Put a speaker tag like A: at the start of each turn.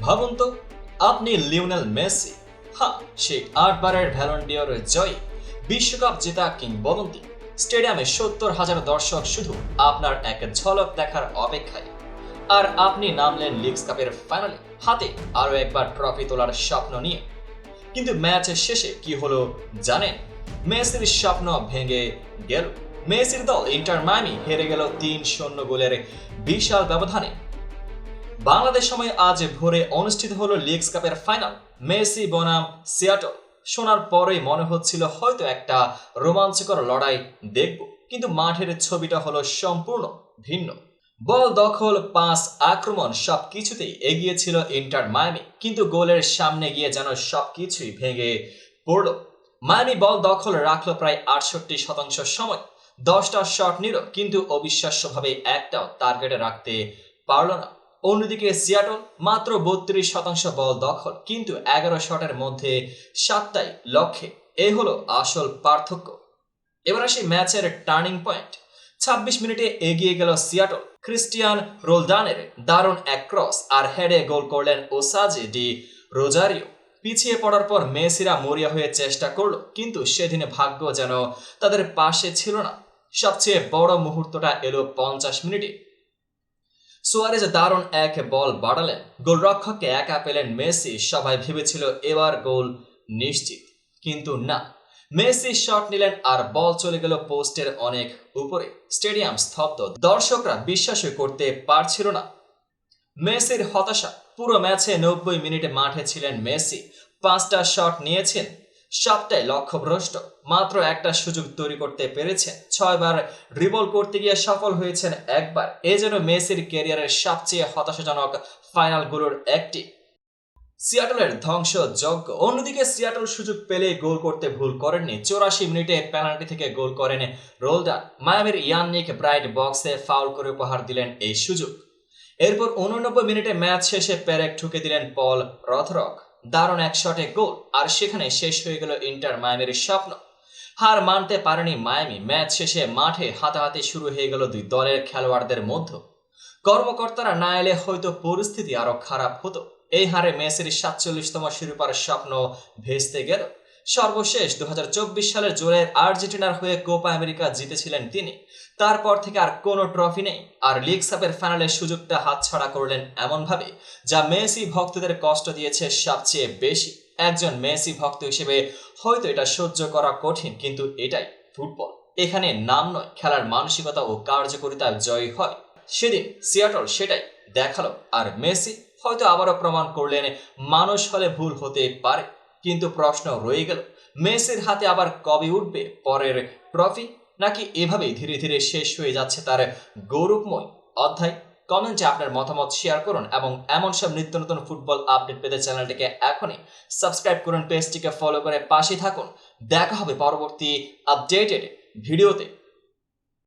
A: ভাবুন তো, আপনি লিওনেল মেসি হ্যাঁ সেই আটবারের ভ্যালন্টিয়র জয়ী বিশ্বকাপ জেতা কিংবদন্তি। স্টেডিয়ামে সত্তর হাজার দর্শক শুধু আপনার এক ঝলক দেখার অপেক্ষায়। আর আপনি নামলেন লিগস কাপের ফাইনালে, হাতে আরও একবার ট্রফি তোলার স্বপ্ন নিয়ে। কিন্তু ম্যাচের শেষে কি হলো জানেন? মেসির স্বপ্ন ভেঙে গেল। মেসির দল ইন্টার মায়ামি হেরে গেল তিন শূন্য গোলের বিশাল ব্যবধানে। বাংলাদেশ সময় আজ ভোরে অনুষ্ঠিত হলো লিগস কাপের ফাইনাল। মেসি, বনাম সিয়াটল শোনার পরেই মনে হচ্ছিল হয়তো একটা রোমাঞ্চকর লড়াই দেখব, কিন্তু মাঠের ছবিটা হলো সম্পূর্ণ ভিন্ন। বল দখল, পাস, আক্রমণ সব কিছুতেই এগিয়েছিল ইন্টার মায়ামি, কিন্তু গোলের সামনে গিয়ে যেন সব কিছুই ভেঙে পড়ল। মায়ামি বল দখল রাখল প্রায় আটষট্টি শতাংশ সময়। দশটা শট নিল, কিন্তু অবিশ্বাস্যভাবে একটাও টার্গেটে রাখতে পারল না। অন্যদিকে সিয়াটল মাত্র বত্রিশ শতাংশ বল দখল, কিন্তু এগারো শটের মধ্যে সাতটাই লক্ষ্যে। এ হলো আসল পার্থক্য। এবার আসি ম্যাচের টার্নিং পয়েন্ট। ছাব্বিশ মিনিটে এগিয়ে গেল সিয়াটল। ক্রিস্টিয়ান রোলদানের দারুণ এক ক্রস আর হেডে গোল করলেন ওসাজে ডি রোজারিও। পিছিয়ে পড়ার পর মেসিরা মরিয়া হয়ে চেষ্টা করল, কিন্তু সেদিনে ভাগ্য যেন তাদের পাশে ছিল না। সবচেয়ে বড় মুহূর্তটা এলো পঞ্চাশ মিনিটে। সোয়ারেজ দারুণ এক বল বাড়ালেন। গোলরক্ষককে একা পেলেন মেসি, সবাই ভেবেছিল এবার গোল নিশ্চিত। কিন্তু না, মেসি শট নিলেন আর বল চলে গেল পোস্টের অনেক উপরে। স্টেডিয়াম স্তব্ধ, দর্শকরা বিশ্বাসই করতে পারছিল না। মেসির হতাশা, পুরো ম্যাচে নব্বই মিনিটে মাঠে ছিলেন মেসি। পাঁচটা শট নিয়েছেন সবটাই লক্ষ্যভ্রষ্ট। মাত্র একটা সুযোগ তৈরি করতে পেরেছেন ছয়বার ড্রিবল করতে গিয়ে সফল হয়েছেন একবার। এ যেন মেসির ক্যারিয়ারের সবচেয়ে হতাশাজনক ফাইনালগুলোর একটি। সিয়াটলের ধ্বংসযজ্ঞ। অন্যদিকে সিয়াটল সুযোগ পেলে গোল করতে ভুল করেননি। চৌরাশি মিনিটে পেনাল্টি থেকে গোল করেন রোলডান মায়ামির ইয়াননিক ব্রাইট বক্সে ফাউল করে উপহার দিলেন এই সুযোগ। এরপর উননব্বই মিনিটে ম্যাচ শেষে প্যারেক ঠুকে দিলেন পল রথরক। দারুণ এক শটে গোল আর সেখানে শেষ হয়ে গেল ইন্টার মায়ামির স্বপ্ন। হার মানতে পারেনি মায়ামি, ম্যাচ শেষে মাঠে হাতাহাতি শুরু হয়ে গেল দুই দলের খেলোয়াড়দের মধ্যে। কর্মকর্তারা না এলে হয়তো পরিস্থিতি আরও খারাপ হতো। এই হারে মেসির সাতচল্লিশতম শিরোপার স্বপ্ন ভেস্তে গেল। সর্বশেষ দু হাজার চব্বিশ সালের জুলাইয়ের আর্জেন্টিনার হয়ে কোপা আমেরিকা জিতেছিলেন তিনি। তারপর থেকে আর কোনো ট্রফি নেই। আর লিগ কাপের ফাইনালের সুযোগটা হাতছাড়া করলেন এমনভাবে, যা মেসি ভক্তদের কষ্ট দিয়েছে সবচেয়ে বেশি। একজন মেসি ভক্ত হিসেবে হয়তো এটা সহ্য করা কঠিন, কিন্তু এটাই ফুটবল। এখানে নাম নয়, খেলার মানসিকতা ও কার্যকরিতা জয়ী হয়। সেদিন সিয়াটল সেটাই দেখাল, আর মেসি হয়তো আবারও প্রমাণ করলেন, মানুষ হলে ভুল হতে পারে। কিন্তু প্রশ্ন রয়ে গেল, মেসির হাতে আবার কবে উঠবে? পরের ট্রফি? নাকি এভাবেই ধীরে ধীরে শেষ হয়ে যাচ্ছে তার গৌরবময় অধ্যায়? কমেন্টে আপনার মতামত শেয়ার করুন এবং এমন সব নিত্য নতুন ফুটবল আপডেট পেতে চ্যানেলটিকে এখনই সাবস্ক্রাইব করুন পেজটিকে ফলো করে পাশে থাকুন। দেখা হবে পরবর্তী আপডেটেড ভিডিওতে।